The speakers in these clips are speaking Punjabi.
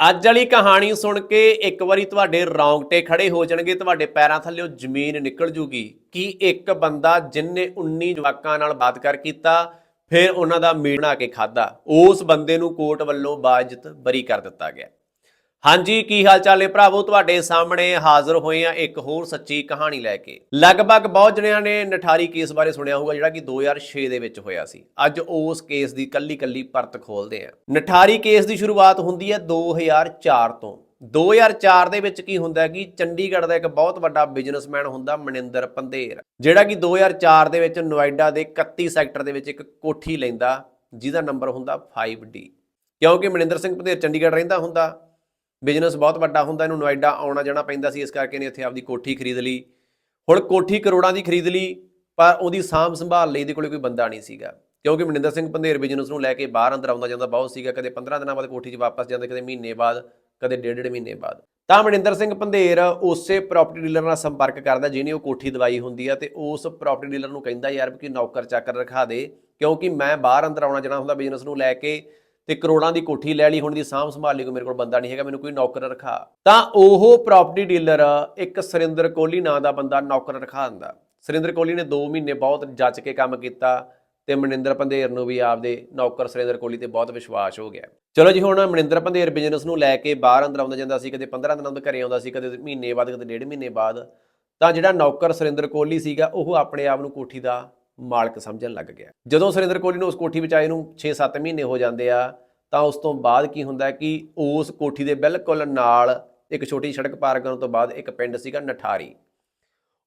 ਅੱਜ ਵਾਲੀ ਕਹਾਣੀ ਸੁਣ ਕੇ ਇੱਕ ਵਾਰੀ ਤੁਹਾਡੇ ਰੌਂਗਟੇ ਖੜੇ ਹੋ ਜਾਣਗੇ, ਤੁਹਾਡੇ ਪੈਰਾਂ ਥੱਲੇੋਂ ਜ਼ਮੀਨ ਨਿਕਲ ਜੂਗੀ। ਕਿ ਇੱਕ ਬੰਦਾ ਜਿਨਨੇ 19 ਜਵਾਕਾਂ ਨਾਲ ਬਾਤ ਕਰ ਕੀਤਾ, ਫਿਰ ਉਹਨਾਂ ਦਾ ਮੀਟ ਬਣਾ ਕੇ ਖਾਦਾ ਉਸ ਬੰਦੇ ਨੂੰ ਕੋਰਟ ਵੱਲੋਂ ਬਾਜ਼ਤ ਬਰੀ ਕਰ ਦਿੱਤਾ ਗਿਆ। ਹਾਂਜੀ, ਕੀ ਹਾਲ ਚਾਲ ਨੇ ਭਰਾਵੋ? ਤੁਹਾਡੇ ਸਾਹਮਣੇ ਹਾਜ਼ਰ ਹੋਏ ਆ ਇੱਕ ਹੋਰ ਸੱਚੀ ਕਹਾਣੀ ਲੈ ਕੇ। ਲਗਭਗ ਬਹੁਤ ਜਣਿਆਂ ਨੇ ਨਠਾਰੀ ਕੇਸ ਬਾਰੇ ਸੁਣਿਆ ਹੋਊਗਾ, ਜਿਹੜਾ ਕਿ 2006 ਦੇ ਵਿੱਚ ਹੋਇਆ ਸੀ। ਅੱਜ ਉਸ ਕੇਸ ਦੀ ਕੱਲੀ ਕੱਲੀ ਪਰਤ ਖੋਲਦੇ ਆ ਨਠਾਰੀ ਕੇਸ ਦੀ ਸ਼ੁਰੂਆਤ ਹੁੰਦੀ ਹੈ 2004 ਤੋਂ। 2004 ਦੇ ਵਿੱਚ ਕੀ ਹੁੰਦਾ ਕਿ ਚੰਡੀਗੜ੍ਹ ਦਾ ਇੱਕ ਬਹੁਤ ਵੱਡਾ ਬਿਜ਼ਨਸਮੈਨ ਹੁੰਦਾ, ਮਨਿੰਦਰ ਪੰਧੇਰ, ਜਿਹੜਾ ਕਿ 2004 ਦੇ ਵਿੱਚ ਨੋਇਡਾ ਦੇ 31 ਸੈਕਟਰ ਦੇ ਵਿੱਚ ਇੱਕ ਕੋਠੀ ਲੈਂਦਾ, ਜਿਹਦਾ ਨੰਬਰ ਹੁੰਦਾ 5D ਕਿਉਂਕਿ ਮਨਿੰਦਰ ਸਿੰਘ ਪੰਧੇਰ ਚੰਡੀਗੜ੍ਹ ਰਹਿੰਦਾ ਹੁੰਦਾ ਬਿਜ਼ਨਸ ਬਹੁਤ ਵੱਡਾ ਹੁੰਦਾ, ਇਹਨੂੰ ਨੋਇਡਾ ਆਉਣਾ ਜਾਣਾ ਪੈਂਦਾ ਸੀ, ਇਸ ਕਰਕੇ ਇਹਨੇ ਇੱਥੇ ਆਪਦੀ ਕੋਠੀ ਖਰੀਦ ਲਈ। ਹੁਣ ਕੋਠੀ ਕਰੋੜਾਂ ਦੀ ਖਰੀਦ ਲਈ, ਪਰ ਉਹਦੀ ਸਾਂਭ ਸੰਭਾਲ ਲਈ ਇਹਦੇ ਕੋਲੇ ਕੋਈ ਬੰਦਾ ਨਹੀਂ ਸੀਗਾ। ਕਿਉਂਕਿ ਮਨਿੰਦਰ ਸਿੰਘ ਪੰਧੇਰ ਬਿਜ਼ਨਸ ਨੂੰ ਲੈ ਕੇ ਬਾਹਰ ਅੰਦਰ ਆਉਂਦਾ ਜਾਂਦਾ, ਬਹੁਤ ਸੀਗਾ, ਕਦੇ 15 ਦਿਨਾਂ ਬਾਅਦ ਕੋਠੀ 'ਚ ਵਾਪਸ ਜਾਂਦਾ, ਕਦੇ ਮਹੀਨੇ ਬਾਅਦ, ਕਦੇ ਡੇਢ ਡੇਢ ਮਹੀਨੇ ਬਾਅਦ। ਤਾਂ ਮਨਿੰਦਰ ਸਿੰਘ ਪੰਧੇਰ ਉਸੇ ਪ੍ਰਾਪਰਟੀ ਡੀਲਰ ਨਾਲ ਸੰਪਰਕ ਕਰਦਾ, ਜਿਹਨੇ ਉਹ ਕੋਠੀ ਦਵਾਈ ਹੁੰਦੀ ਆ, ਤੇ ਉਸ ਪ੍ਰਾਪਰਟੀ ਡੀਲਰ ਨੂੰ ਕਹਿੰਦਾ ਯਾਰ ਵੀ ਨੌਕਰ ਚਾਕਰ ਰਖਾ ਦੇ, ਕਿਉਂਕਿ ਮੈਂ ਬਾਹਰ ਅੰਦਰ ਆਉਣਾ ਜਾਣਾ ਹੁੰਦਾ ਬਿਜ਼ਨਸ ਨੂੰ ਲੈ ਕੇ ਤੇ ਕਰੋੜਾਂ ਦੀ ਕੋਠੀ ਲੈ ਲਈ, ਹੁਣ ਦੀ ਸਾਂਭ ਸੰਭਾਲ ਲਈ ਕੋਈ ਮੇਰੇ ਕੋਲ ਬੰਦਾ ਨਹੀਂ ਹੈਗਾ, ਮੈਨੂੰ ਕੋਈ ਨੌਕਰ ਰਖਾ। ਤਾਂ ਉਹ ਪ੍ਰਾਪਰਟੀ ਡੀਲਰ ਇੱਕ ਸੁਰਿੰਦਰ ਕੋਹਲੀ ਨਾਂ ਦਾ ਬੰਦਾ ਨੌਕਰ ਰਖਾ ਦਿੰਦਾ। ਸੁਰਿੰਦਰ ਕੋਹਲੀ ਨੇ 2 ਮਹੀਨੇ ਬਹੁਤ ਜੱਜ ਕੇ ਕੰਮ ਕੀਤਾ ਤੇ ਮਨਿੰਦਰ ਪੰਧੇਰ ਨੂੰ ਵੀ ਆਪਦੇ ਨੌਕਰ ਸੁਰਿੰਦਰ ਕੋਹਲੀ ਤੇ ਬਹੁਤ ਵਿਸ਼ਵਾਸ ਹੋ ਗਿਆ। ਚਲੋ ਜੀ, ਹੁਣ ਮਨਿੰਦਰ ਪੰਧੇਰ ਬਿਜ਼ਨਸ ਨੂੰ ਲੈ ਕੇ ਬਾਹਰ ਅੰਦਰ ਆਉਂਦਾ ਜਾਂਦਾ ਸੀ, ਕਦੇ 15 ਦਿਨਾਂ ਤੋਂ ਘਰੇ ਆਉਂਦਾ ਸੀ, ਕਦੇ ਮਹੀਨੇ ਬਾਅਦ, ਕਦੇ ਡੇਢ ਮਹੀਨੇ ਬਾਅਦ। ਤਾਂ ਜਿਹੜਾ ਨੌਕਰ ਸੁਰਿੰਦਰ ਕੋਹਲੀ ਸੀਗਾ, ਉਹ ਆਪਣੇ ਆਪ ਨੂੰ ਕੋਠੀ ਦਾ ਮਾਲਕ ਸਮਝਣ ਲੱਗ ਗਿਆ। ਜਦੋਂ ਸੁਰਿੰਦਰ ਕੋਹਲੀ ਨੂੰ ਉਸ ਕੋਠੀ ਵਿੱਚ ਆਏ ਨੂੰ 6-7 ਮਹੀਨੇ ਹੋ ਜਾਂਦੇ ਆ, ਤਾਂ ਉਸ ਤੋਂ ਬਾਅਦ ਕੀ ਹੁੰਦਾ ਕਿ ਉਸ ਕੋਠੀ ਦੇ ਬਿਲਕੁਲ ਨਾਲ ਇੱਕ ਛੋਟੀ ਸੜਕ ਪਾਰ ਕਰਨ ਤੋਂ ਬਾਅਦ ਇੱਕ ਪਿੰਡ ਸੀਗਾ ਨਠਾਰੀ।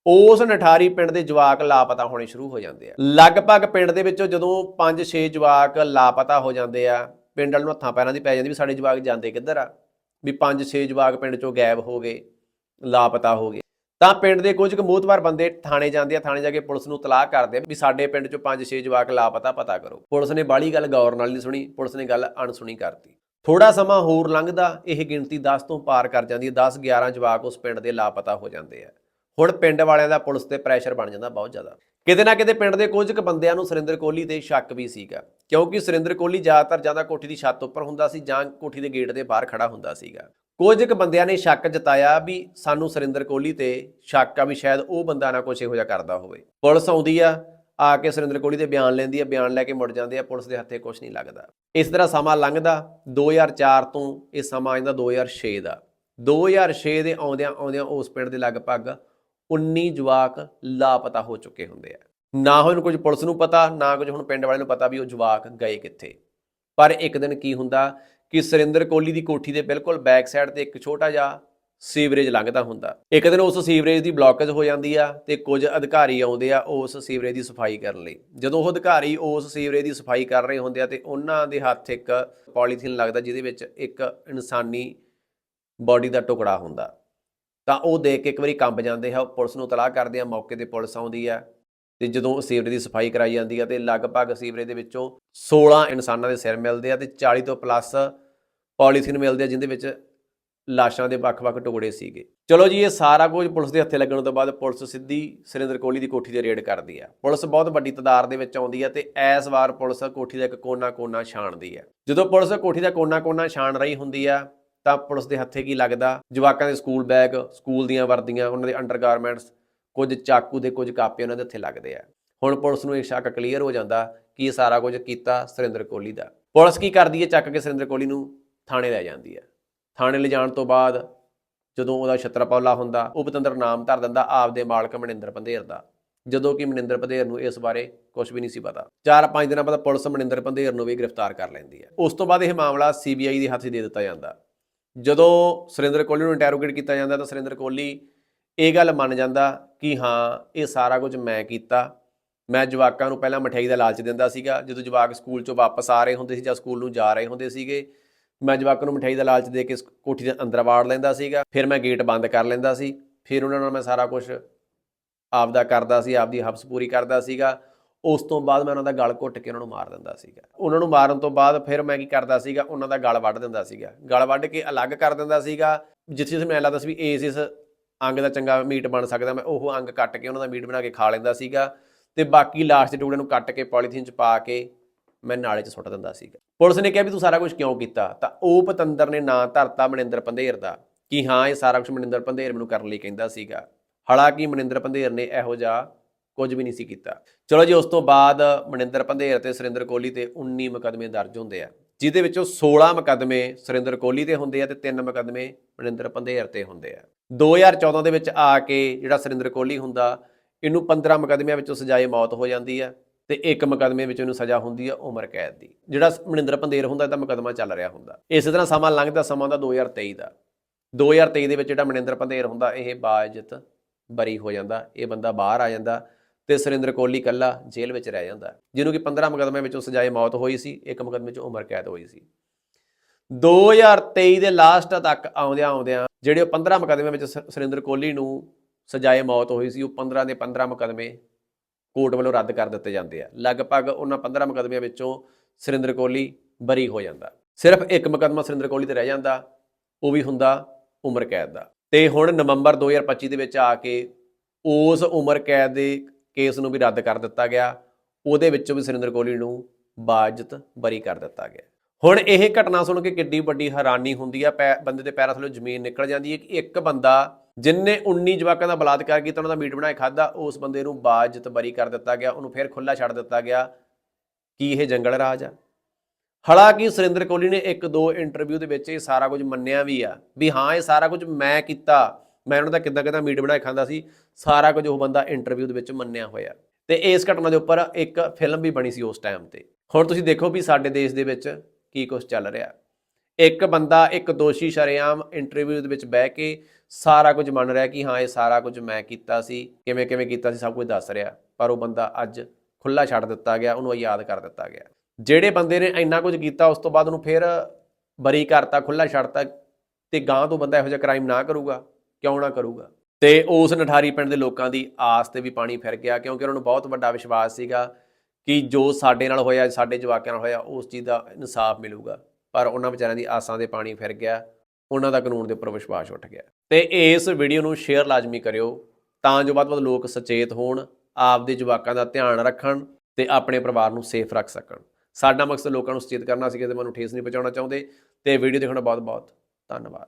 ਉਸ ਨਠਾਰੀ ਪਿੰਡ ਦੇ ਜਵਾਕ ਲਾਪਤਾ ਹੋਣੇ ਸ਼ੁਰੂ ਹੋ ਜਾਂਦੇ ਆ। ਲਗਭਗ ਪਿੰਡ ਦੇ ਵਿੱਚੋਂ ਜਦੋਂ 5-6 ਜਵਾਕ ਲਾਪਤਾ ਹੋ ਜਾਂਦੇ ਆ, ਪਿੰਡ ਵਾਲ ਨੂੰ ਹੱਥਾਂ ਪੈਰਾਂ ਦੀ ਪੈ ਜਾਂਦੀ ਵੀ ਸਾਡੇ ਜਵਾਕ ਜਾਂਦੇ ਕਿੱਧਰ ਆ? ਵੀ 5-6 ਜਵਾਕ ਪਿੰਡ ਚੋਂ ਗਾਇਬ ਹੋ ਗਏ, ਲਾਪਤਾ ਹੋ ਗਏ। ਤਾਂ ਪਿੰਡ ਦੇ ਕੁਝ ਕੁ ਮੋਹਤਵਾਰ ਬੰਦੇ ਥਾਣੇ ਜਾਂਦੇ ਆ, ਥਾਣੇ ਜਾ ਕੇ ਪੁਲਿਸ ਨੂੰ ਤਲਾਹ ਕਰਦੇ ਆ ਵੀ ਸਾਡੇ ਪਿੰਡ ਚੋਂ 5-6 ਜਵਾਕ ਲਾਪਤਾ, ਪਤਾ ਕਰੋ। ਪੁਲਿਸ ਨੇ ਬਾਲੀ ਗੱਲ ਗੌਰ ਨਾਲ ਨਹੀਂ ਸੁਣੀ, ਪੁਲਿਸ ਨੇ ਗੱਲ ਅਣਸੁਣੀ ਕਰਤੀ। ਥੋੜਾ ਸਮਾਂ ਹੋਰ ਲੰਘਦਾ, ਇਹ ਗਿਣਤੀ 10 ਤੋਂ ਪਾਰ ਕਰ ਜਾਂਦੀ ਹੈ 10-11 ਜਵਾਕ ਉਸ ਪਿੰਡ ਦੇ ਲਾਪਤਾ ਹੋ ਜਾਂਦੇ ਆ। ਹੁਣ ਪਿੰਡ ਵਾਲਿਆਂ ਦਾ ਪੁਲਿਸ ਤੇ ਪ੍ਰੈਸ਼ਰ ਬਣ ਜਾਂਦਾ ਬਹੁਤ ਜ਼ਿਆਦਾ। ਕਿਤੇ ਨਾ ਕਿਤੇ ਪਿੰਡ ਦੇ ਕੁਝ ਕੁ ਬੰਦਿਆਂ ਨੂੰ ਸੁਰਿੰਦਰ ਕੋਹਲੀ ਤੇ ਸ਼ੱਕ ਵੀ ਸੀਗਾ, ਕਿਉਂਕਿ ਸੁਰਿੰਦਰ ਕੋਹਲੀ ਜ਼ਿਆਦਾਤਰ ਜਾਂਦਾ ਕੋਠੀ ਦੀ ਛੱਤ ਉੱਪਰ ਹੁੰਦਾ ਸੀ ਜਾਂ ਕੋਠੀ ਦੇ ਗੇਟ ਦੇ ਬਾਹਰ ਖੜਾ ਹੁੰਦਾ ਸੀਗਾ। ਕੁਝ ਕੁ ਬੰਦਿਆਂ ਨੇ ਸ਼ੱਕ ਜਤਾਇਆ ਵੀ ਸਾਨੂੰ ਸੁਰਿੰਦਰ ਕੋਹਲੀ ਤੇ ਸ਼ੱਕ ਆ ਵੀ ਸ਼ਾਇਦ ਉਹ ਬੰਦਾ ਨਾ ਕੁਝ ਇਹੋ ਜਿਹਾ ਕਰਦਾ ਹੋਵੇ। ਪੁਲਿਸ ਆਉਂਦੀ ਆ ਆ ਕੇ ਸੁਰਿੰਦਰ ਕੋਹਲੀ ਦੇ ਬਿਆਨ ਲੈਂਦੀ ਆ, ਬਿਆਨ ਲੈ ਕੇ ਮੁੜ ਜਾਂਦੇ ਆ, ਪੁਲਿਸ ਦੇ ਹੱਥੇ ਕੁਝ ਨਹੀਂ ਲੱਗਦਾ। ਇਸ ਤਰ੍ਹਾਂ ਸਮਾਂ ਲੰਘਦਾ 2004 ਤੋਂ ਇਹ ਸਮਾਂ ਆਉਂਦਾ 2006 ਦਾ। 2006 ਦੇ ਆਉਂਦਿਆਂ ਆਉਂਦਿਆਂ ਉਸ ਪਿੰਡ ਦੇ ਲਗਭਗ 19 ਜਵਾਕ ਲਾਪਤਾ ਹੋ ਚੁੱਕੇ ਹੁੰਦੇ ਆ। ਨਾ ਹੁਣ ਕੁਝ ਪੁਲਿਸ ਨੂੰ ਪਤਾ, ਨਾ ਕੁਝ ਹੁਣ ਪਿੰਡ ਵਾਲਿਆਂ ਨੂੰ ਪਤਾ ਵੀ ਉਹ ਜਵਾਕ ਗਏ ਕਿੱਥੇ। ਪਰ ਇੱਕ ਦਿਨ ਕੀ ਹੁੰਦਾ ਕਿ ਸੁਰਿੰਦਰ ਕੋਲੀ ਦੀ ਕੋਠੀ ਦੇ ਬਿਲਕੁਲ ਬੈਕ ਸਾਈਡ ਤੇ ਇੱਕ ਛੋਟਾ ਜਿਹਾ ਸੀਵਰੇਜ ਲੰਘਦਾ ਹੁੰਦਾ। ਇੱਕ ਦਿਨ ਉਸ ਸੀਵਰੇਜ ਦੀ ਬਲੌਕੇਜ ਹੋ ਜਾਂਦੀ ਆ ਤੇ ਕੁਝ ਅਧਿਕਾਰੀ ਆਉਂਦੇ ਆ ਉਸ ਸੀਵਰੇਜ ਦੀ ਸਫ਼ਾਈ ਕਰਨ ਲਈ। ਜਦੋਂ ਉਹ ਅਧਿਕਾਰੀ ਉਸ ਸੀਵਰੇਜ ਦੀ ਸਫ਼ਾਈ ਕਰ ਰਹੇ ਹੁੰਦੇ ਆ ਤੇ ਉਹਨਾਂ ਦੇ ਹੱਥ ਇੱਕ ਪੋਲੀਥੀਨ ਲੱਗਦਾ ਜਿਹਦੇ ਵਿੱਚ ਇੱਕ ਇਨਸਾਨੀ ਬਾਡੀ ਦਾ ਟੁਕੜਾ ਹੁੰਦਾ। ਤਾਂ ਉਹ ਦੇਖ ਕੇ ਇੱਕ ਵਾਰੀ ਕੰਬ ਜਾਂਦੇ ਆ ਉਹ ਪੁਲਿਸ ਨੂੰ ਤਲਾਹ ਕਰਦੇ ਆ, ਮੌਕੇ ਤੇ ਪੁਲਿਸ ਆਉਂਦੀ ਆ ਤੇ ਜਦੋਂ ਸੀਵਰੇਜ ਦੀ ਸਫ਼ਾਈ ਕਰਾਈ ਜਾਂਦੀ ਆ ਤੇ ਲਗਭਗ ਸੀਵਰੇਜ ਦੇ ਵਿੱਚੋਂ 16 ਇਨਸਾਨਾਂ ਦੇ ਸਿਰ ਮਿਲਦੇ ਆ ਤੇ 40 ਤੋਂ ਪਲੱਸ ਪੋਲੀਥੀਨ ਮਿਲਦੇ ਆ ਜਿੰਦੇ ਵਿੱਚ ਲਾਸ਼ਾਂ ਦੇ ਵੱਖ-ਵੱਖ ਟੁਕੜੇ ਸੀਗੇ। ਚਲੋ ਜੀ, ਇਹ ਸਾਰਾ ਕੁਝ ਪੁਲਿਸ ਦੇ ਹੱਥੇ ਲੱਗਣ ਤੋਂ ਬਾਅਦ ਪੁਲਿਸ ਸਿੱਧੀ ਸੁਰਿੰਦਰ ਕੋਹਲੀ ਦੀ ਕੋਠੀ ਤੇ ਰੇਡ ਕਰਦੀ ਆ। ਪੁਲਿਸ ਬਹੁਤ ਵੱਡੀ ਤਦਾਰ ਦੇ ਵਿੱਚ ਆਉਂਦੀ ਆ ਤੇ ਇਸ ਵਾਰ ਪੁਲਿਸ ਕੋਠੀ ਦਾ ਇੱਕ ਕੋਨਾ-ਕੋਨਾ ਛਾਣਦੀ ਆ। ਜਦੋਂ ਪੁਲਿਸ ਕੋਠੀ ਦਾ ਕੋਨਾ-ਕੋਨਾ ਛਾਣ ਰਹੀ ਹੁੰਦੀ ਆ, ਤਾਂ ਪੁਲਿਸ ਦੇ ਹੱਥੇ ਕੀ ਲੱਗਦਾ? ਜਵਾਕਾਂ ਦੇ ਸਕੂਲ ਬੈਗ, ਸਕੂਲ ਦੀਆਂ ਵਰਦੀਆਂ, ਉਹਨਾਂ ਦੇ ਅੰਡਰਗਾਰਮੈਂਟਸ ਕੁਝ ਚਾਕੂ ਦੇ ਕੁਝ ਕਾਪੇ ਉਹਨਾਂ ਦੇ ਹੱਥੇ ਲੱਗਦੇ ਆ। ਹੁਣ ਪੁਲਿਸ ਨੂੰ ਇਹ ਸ਼ੱਕ ਕਲੀਅਰ ਹੋ ਜਾਂਦਾ ਕਿ ਇਹ ਸਾਰਾ ਕੁਝ ਕੀਤਾ ਸੁਰਿੰਦਰ ਕੋਹਲੀ ਦਾ। ਪੁਲਿਸ ਕੀ ਕਰਦੀ ਹੈ ਚੱਕ ਕੇ ਸੁਰਿੰਦਰ ਕੋਹਲੀ ਨੂੰ ਥਾਣੇ ਲੈ ਜਾਂਦੀ ਹੈ। ਥਾਣੇ ਲਿਜਾਣ ਤੋਂ ਬਾਅਦ ਜਦੋਂ ਉਹਦਾ ਛਤਰਪੌਲਾ ਹੁੰਦਾ, ਉਹ ਪਤੰਦਰ ਨਾਮ ਧਰ ਦਿੰਦਾ, ਆਪਦੇ ਮਾਲਕ ਮਨਿੰਦਰ ਪੰਧੇਰ ਦਾ। ਜਦੋਂ ਕਿ ਮਨਿੰਦਰ ਪੰਧੇਰ ਨੂੰ ਇਸ ਬਾਰੇ ਕੁਝ ਵੀ ਨਹੀਂ ਸੀ ਪਤਾ। 4-5 ਦਿਨਾਂ ਬਾਅਦ ਪੁਲਿਸ ਮਨਿੰਦਰ ਪੰਧੇਰ ਨੂੰ ਵੀ ਗ੍ਰਿਫਤਾਰ ਕਰ ਲੈਂਦੀ ਹੈ। ਉਸ ਤੋਂ ਬਾਅਦ ਇਹ ਮਾਮਲਾ ਸੀਬੀਆਈ ਦੇ ਹੱਥ ਦੇ ਦਿੱਤਾ ਜਾਂਦਾ। ਜਦੋਂ ਸੁਰਿੰਦਰ ਕੋਹਲੀ ਨੂੰ ਇੰਟਰੋਗੇਟ ਕੀਤਾ ਜਾਂਦਾ ਤਾਂ ਸੁਰਿੰਦਰ ਕੋਹਲੀ ਇਹ ਗੱਲ ਮੰਨ ਜਾਂਦਾ ਕਿ ਹਾਂ, ਇਹ ਸਾਰਾ ਕੁਝ ਮੈਂ ਕੀਤਾ। ਮੈਂ ਜਵਾਕਾਂ ਨੂੰ ਪਹਿਲਾਂ ਮਠਿਆਈ ਦਾ ਲਾਲਚ ਦਿੰਦਾ ਸੀਗਾ। ਜਦੋਂ ਜਵਾਕ ਸਕੂਲ ਚੋਂ ਵਾਪਸ ਆ ਰਹੇ ਹੁੰਦੇ ਸੀ ਜਾਂ ਸਕੂਲ ਨੂੰ ਜਾ ਰਹੇ ਹੁੰਦੇ ਸੀਗੇ ਮੈਂ ਜਵਾਕ ਨੂੰ ਮਠਿਆਈ ਦਾ ਲਾਲਚ ਦੇ ਕੇ ਕੋਠੀ ਦੇ ਅੰਦਰ ਵਾੜ ਲੈਂਦਾ ਸੀਗਾ, ਫਿਰ ਮੈਂ ਗੇਟ ਬੰਦ ਕਰ ਲੈਂਦਾ ਸੀ, ਫਿਰ ਉਹਨਾਂ ਨਾਲ ਮੈਂ ਸਾਰਾ ਕੁਝ ਆਪਦਾ ਕਰਦਾ ਸੀ, ਆਪਦੀ ਹਫਸ ਪੂਰੀ ਕਰਦਾ ਸੀਗਾ, ਉਸ ਤੋਂ ਬਾਅਦ ਮੈਂ ਉਹਨਾਂ ਦਾ ਗਲ ਘੁੱਟ ਕੇ ਉਹਨਾਂ ਨੂੰ ਮਾਰ ਦਿੰਦਾ ਸੀਗਾ। ਉਹਨਾਂ ਨੂੰ ਮਾਰਨ ਤੋਂ ਬਾਅਦ ਫਿਰ ਮੈਂ ਕੀ ਕਰਦਾ ਸੀਗਾ, ਉਹਨਾਂ ਦਾ ਗਲ ਵੱਢ ਦਿੰਦਾ ਸੀਗਾ। ਗਲ ਵੱਢ ਕੇ ਅਲੱਗ ਕਰ ਦਿੰਦਾ ਸੀਗਾ, ਜਿੱਥੇ ਜਿੱਥੇ ਮੈਨੂੰ ਲੱਗਦਾ ਸੀ ਵੀ ਇਸ ਇਸ ਅੰਗ ਦਾ ਚੰਗਾ ਮੀਟ ਬਣ ਸਕਦਾ, ਮੈਂ ਉਹ ਅੰਗ ਕੱਟ ਕੇ ਉਹਨਾਂ ਦਾ ਮੀਟ ਬਣਾ ਕੇ ਖਾ ਲੈਂਦਾ ਸੀਗਾ ਤੇ ਬਾਕੀ ਲਾਸ਼ ਦੇ ਟੁਕੜੇ ਨੂੰ ਕੱਟ ਕੇ ਪੋਲੀਥੀਨ 'ਚ ਪਾ ਕੇ ਮੈਂ ਨਾਲੇ 'ਚ ਸੁੱਟ ਦਿੰਦਾ ਸੀਗਾ। ਪੁਲਿਸ ਨੇ ਕਿਹਾ ਵੀ ਤੂੰ ਸਾਰਾ ਕੁਝ ਕਿਉਂ ਕੀਤਾ? ਤਾਂ ਉਹ ਪਤੰਦਰ ਨੇ ਨਾਂ ਧਰਤਾ ਮਨਿੰਦਰ ਪੰਧੇਰ ਦਾ ਕਿ ਹਾਂ, ਇਹ ਸਾਰਾ ਕੁਝ ਮਨਿੰਦਰ ਪੰਧੇਰ ਮੈਨੂੰ ਕਰਨ ਲਈ ਕਹਿੰਦਾ ਸੀਗਾ। ਹਾਲਾਂਕਿ ਮਨਿੰਦਰ ਪੰਧੇਰ ਨੇ ਇਹੋ ਜਿਹਾ ਕੁਝ ਵੀ ਨਹੀਂ ਸੀ ਕੀਤਾ। ਚਲੋ ਜੀ, ਉਸ ਤੋਂ ਬਾਅਦ ਮਨਿੰਦਰ ਪੰਧੇਰ ਤੇ ਸੁਰਿੰਦਰ ਕੋਹਲੀ ਤੇ 19 ਮੁਕਦਮੇ ਦਰਜ ਹੁੰਦੇ ਆ, ਜਿਹਦੇ ਵਿੱਚੋਂ 16 ਮੁਕਦਮੇ ਸੁਰਿੰਦਰ ਕੋਹਲੀ ਤੇ ਹੁੰਦੇ ਆ ਤੇ 3 ਮੁਕਦਮੇ ਮਨਿੰਦਰ ਪੰਧੇਰ ਤੇ ਹੁੰਦੇ ਆ। 2014 ਦੇ ਵਿੱਚ ਆ ਕੇ ਜਿਹੜਾ ਸੁਰਿੰਦਰ ਕੋਹਲੀ ਹੁੰਦਾ, ਇਹਨੂੰ 15 ਮੁਕਦਮਿਆਂ ਵਿੱਚੋਂ ਸਜ਼ਾਏ ਮੌਤ ਹੋ ਜਾਂਦੀ ਆ। ਤੇ ਇੱਕ ਮੁਕਦਮੇ ਵਿੱਚ ਉਹਨੂੰ ਸਜ਼ਾ ਹੁੰਦੀ ਆ ਉਮਰ ਕੈਦ ਦੀ। ਜਿਹੜਾ ਮਨਿੰਦਰ ਪੰਧੇਰ ਹੁੰਦਾ ਇਹਦਾ ਮੁਕਦਮਾ ਚੱਲ ਰਿਹਾ ਹੁੰਦਾ। ਇਸੇ ਤਰ੍ਹਾਂ ਸਮਾਂ ਲੰਘਦਾ, ਸਮਾਂ ਦਾ 2023 ਦਾ। 2023 ਦੇ ਵਿੱਚ ਜਿਹੜਾ ਮਨਿੰਦਰ ਪੰਧੇਰ ਹੁੰਦਾ, ਇਹ ਬਾਇਜ਼ਤ ਬਰੀ ਹੋ ਜਾਂਦਾ। ਇਹ ਬੰਦਾ ਬਾਹਰ ਆ ਜਾਂਦਾ ਤੇ ਸੁਰਿੰਦਰ ਕੋਹਲੀ ਕੱਲਾ ਜੇਲ੍ਹ ਵਿੱਚ ਰਹਿ ਜਾਂਦਾ। ਜਿਹਨੂੰ ਕਿ 15 ਮੁਕਦਮਿਆਂ ਵਿੱਚੋਂ ਸਜ਼ਾਏ ਮੌਤ ਹੋਈ ਸੀ, ਇੱਕ ਮੁਕਦਮੇ 'ਚ ਉਮਰ ਕੈਦ ਹੋਈ ਸੀ। 2023 ਦੇ ਲਾਸਟ ਤੱਕ ਆਉਂਦਿਆਂ ਆਉਂਦਿਆਂ ਜਿਹੜੇ ਉਹ 15 ਮੁਕਦਮਿਆਂ ਵਿੱਚ ਸ- ਸੁਰਿੰਦਰ ਕੋਹਲੀ ਨੂੰ ਸਜ਼ਾਏ ਮੌਤ ਹੋਈ ਸੀ, ਉਹ 15 ਦੇ 15 ਮੁਕਦਮੇ ਕੋਰਟ ਵੱਲੋਂ ਰੱਦ ਕਰ ਦਿੱਤੇ ਜਾਂਦੇ ਆ। ਲਗਭਗ ਉਹਨਾਂ 15 ਮੁਕਦਮਿਆਂ ਵਿੱਚੋਂ ਸੁਰਿੰਦਰ ਕੋਹਲੀ ਬਰੀ ਹੋ ਜਾਂਦਾ। ਸਿਰਫ ਇੱਕ ਮੁਕਦਮਾ ਸੁਰਿੰਦਰ ਕੋਹਲੀ ਤੇ ਰਹਿ ਜਾਂਦਾ, ਉਹ ਵੀ ਹੁੰਦਾ ਉਮਰ ਕੈਦ ਦਾ। ਤੇ ਹੁਣ ਨਵੰਬਰ 2025 ਦੇ ਵਿੱਚ ਆ ਕੇ ਉਸ ਉਮਰ ਕੈਦ ਦੇ ਕੇਸ ਨੂੰ ਵੀ ਰੱਦ ਕਰ ਦਿੱਤਾ ਗਿਆ। ਉਹਦੇ ਵਿੱਚੋਂ ਵੀ ਸੁਰਿੰਦਰ ਕੋਹਲੀ ਨੂੰ ਬਾਜ਼ਤ ਬਰੀ ਕਰ ਦਿੱਤਾ ਗਿਆ। ਹੁਣ ਇਹ ਘਟਨਾ ਸੁਣ ਕੇ ਕਿੱਡੀ ਵੱਡੀ ਹੈਰਾਨੀ ਹੁੰਦੀ ਆ, ਪੈ- ਬੰਦੇ ਦੇ ਪੈਰਾਂ ਥੱਲੇ ਜ਼ਮੀਨ ਨਿਕਲ ਜਾਂਦੀ ਹੈ ਕਿ ਇੱਕ ਬੰਦਾ ਜਿਨਨੇ 19 ਜਵਾਕਾਂ ਦਾ ਬਲਾਤਕਾਰ ਕੀਤਾ, ਉਹਨਾਂ ਦਾ ਮੀਟ ਬਣਾਏ ਖਾਦਾ ਉਸ ਬੰਦੇ ਨੂੰ ਬਾਜ਼ਤ ਬਰੀ ਕਰ ਦਿੱਤਾ ਗਿਆ, ਉਹਨੂੰ ਫਿਰ ਖੁੱਲਾ ਛੱਡ ਦਿੱਤਾ ਗਿਆ। ਕੀ ਇਹ ਜੰਗਲ ਰਾਜ ਆ? ਹਾਲਾਂਕਿ ਸੁਰਿੰਦਰ ਕੋਹਲੀ ਨੇ ਇੱਕ ਦੋ ਇੰਟਰਵਿਊ ਦੇ ਵਿੱਚ ਇਹ ਸਾਰਾ ਕੁਝ ਮੰਨਿਆ ਵੀ ਆ, ਵੀ ਹਾਂ, ਇਹ ਸਾਰਾ ਕੁਝ ਮੈਂ ਕੀਤਾ, ਮੈਂ ਉਹਨਾਂ ਦਾ ਕਿੱਦਾਂ ਕਿੱਦਾਂ ਮੀਟ ਬਣਾਏ, ਖਾਂਦਾ ਸੀ, ਸਾਰਾ ਕੁਝ ਉਹ ਬੰਦਾ ਇੰਟਰਵਿਊ ਦੇ ਵਿੱਚ ਮੰਨਿਆ ਹੋਇਆ। ਤੇ ਇਸ ਘਟਨਾ ਦੇ ਉੱਪਰ ਇੱਕ ਫਿਲਮ ਵੀ ਬਣੀ ਸੀ ਉਸ ਟਾਈਮ ਤੇ। ਹੁਣ ਤੁਸੀਂ ਦੇਖੋ ਵੀ ਸਾਡੇ ਦੇਸ਼ ਦੇ ਵਿੱਚ ਕੀ ਕੁਝ ਚੱਲ ਰਿਹਾ। ਇੱਕ ਬੰਦਾ, ਇੱਕ ਦੋਸ਼ੀ ਸ਼ਰੇਆਮ ਇੰਟਰਵਿਊ ਦੇ ਵਿੱਚ ਬਹਿ ਕੇ ਸਾਰਾ ਕੁਝ ਮੰਨ ਰਿਹਾ ਕਿ ਹਾਂ, ਇਹ ਸਾਰਾ ਕੁਝ ਮੈਂ ਕੀਤਾ ਸੀ। ਕਿਵੇਂ ਕਿਵੇਂ ਕੀਤਾ ਸੀ, ਸਭ ਕੁਝ ਦੱਸ ਰਿਹਾ। ਪਰ ਉਹ ਬੰਦਾ ਅੱਜ ਖੁੱਲਾ ਛੱਡ ਦਿੱਤਾ ਗਿਆ, ਉਹਨੂੰ ਆਜ਼ਾਦ ਕਰ ਦਿੱਤਾ ਗਿਆ। ਜਿਹੜੇ ਬੰਦੇ ਨੇ ਇੰਨਾ ਕੁਝ ਕੀਤਾ, ਉਸ ਤੋਂ ਬਾਅਦ ਉਹਨੂੰ ਫਿਰ ਬਰੀ ਕਰਤਾ ਖੁੱਲਾ ਛੱਡਤਾ ਤੇ ਗਾਂ ਤੋਂ ਬੰਦਾ ਇਹੋ ਜਿਹਾ ਕ੍ਰਾਈਮ ਨਾ ਕਰੂਗਾ, ਕਿਉਂ ਨਾ ਕਰੂਗਾ? ਤੇ ਉਸ ਨਠਾਰੀ ਪਿੰਡ ਦੇ ਲੋਕਾਂ ਦੀ ਆਸ ਤੇ ਵੀ ਪਾਣੀ ਫਿਰ ਗਿਆ, ਕਿਉਂਕਿ ਉਹਨਾਂ ਨੂੰ ਬਹੁਤ ਵੱਡਾ ਵਿਸ਼ਵਾਸ ਸੀਗਾ ਕਿ ਜੋ ਸਾਡੇ ਨਾਲ ਹੋਇਆ, ਸਾਡੇ ਜਵਾਕਾਂ ਨਾਲ ਹੋਇਆ, ਉਸ ਚੀਜ਼ ਦਾ ਇਨਸਾਫ ਮਿਲੂਗਾ। ਪਰ ਉਹਨਾਂ ਵਿਚਾਰਿਆਂ ਦੀ ਆਸਾਂ ਦੇ ਪਾਣੀ ਫਿਰ ਗਿਆ, ਉਹਨਾਂ ਦਾ ਕਾਨੂੰਨ ਦੇ ਉੱਪਰ ਵਿਸ਼ਵਾਸ ਉੱਠ ਗਿਆ। ਤੇ ਇਸ ਵੀਡੀਓ ਨੂੰ ਸ਼ੇਅਰ ਲਾਜ਼ਮੀ ਕਰਿਓ, ਤਾਂ ਜੋ ਵੱਧ ਤੋਂ ਵੱਧ ਲੋਕ ਸੁਚੇਤ ਹੋਣ, ਆਪਦੇ ਜਵਾਕਾਂ ਦਾ ਧਿਆਨ ਰੱਖਣ ਤੇ ਆਪਣੇ ਪਰਿਵਾਰ ਨੂੰ ਸੇਫ ਰੱਖ ਸਕਣ। ਸਾਡਾ ਮਕਸਦ ਲੋਕਾਂ ਨੂੰ ਸੁਚੇਤ ਕਰਨਾ ਸੀ ਕਿ ਮੈਨੂੰ ਠੇਸ ਨਹੀਂ ਪਹੁੰਚਾਉਣਾ ਚਾਹੁੰਦੇ। ਤੇ ਵੀਡੀਓ ਦੇਖਣ ਦਾ ਬਹੁਤ ਬਹੁਤ ਧੰਨਵਾਦ।